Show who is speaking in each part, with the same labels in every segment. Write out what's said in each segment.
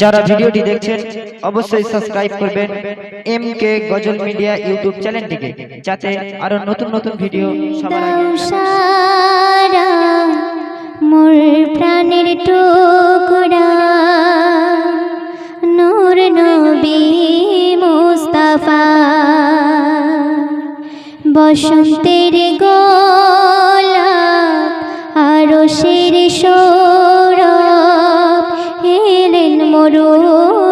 Speaker 1: যারা ভিডিওটি দেখছেন অবশ্যই সাবস্ক্রাইব করবেন M K Ghazal media YouTube চ্যানেলটিকে যাতে আরও নতুন নতুন ভিডিও
Speaker 2: মোর প্রাণের টুকরা। নূর নবী মুস্তাফা। বসন্তের গোলা আরও সে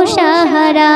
Speaker 2: সাহারা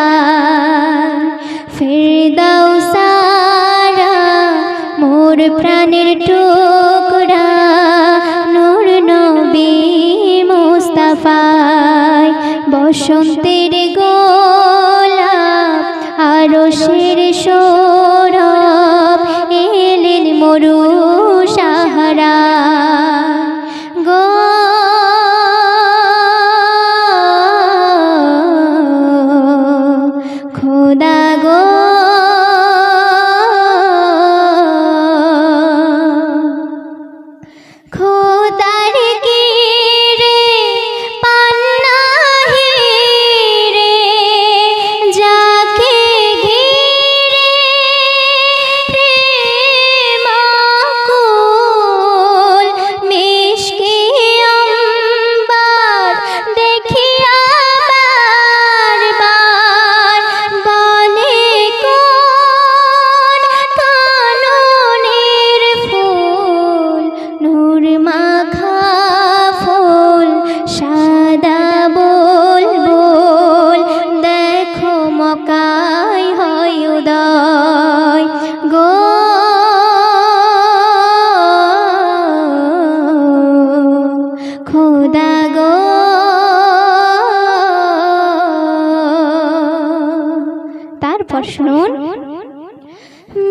Speaker 2: তারপর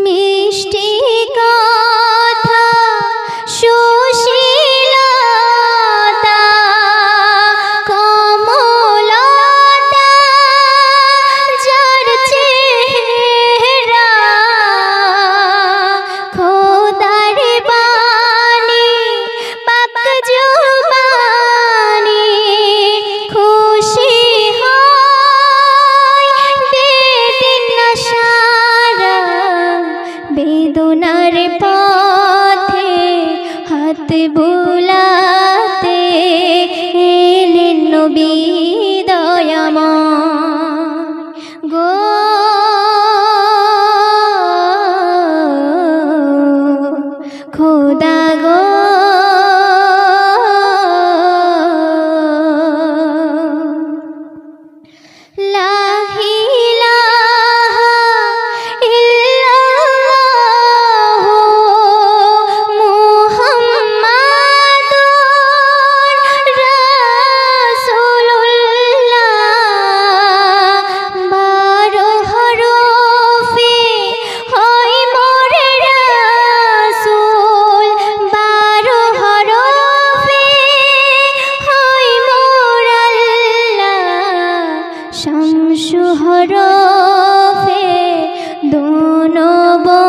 Speaker 2: মিষ্টি গা নবী বাবা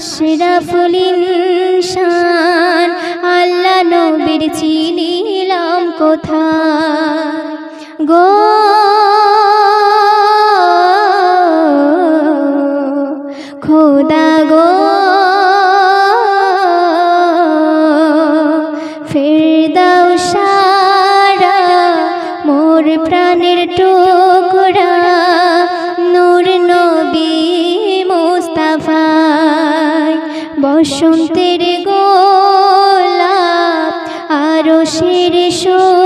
Speaker 2: আশরাফুল ইনসান আল্লাহ নবীর চিনিলাম কোথায়? গো বসন্তের গোলাপ আরও শির সুর।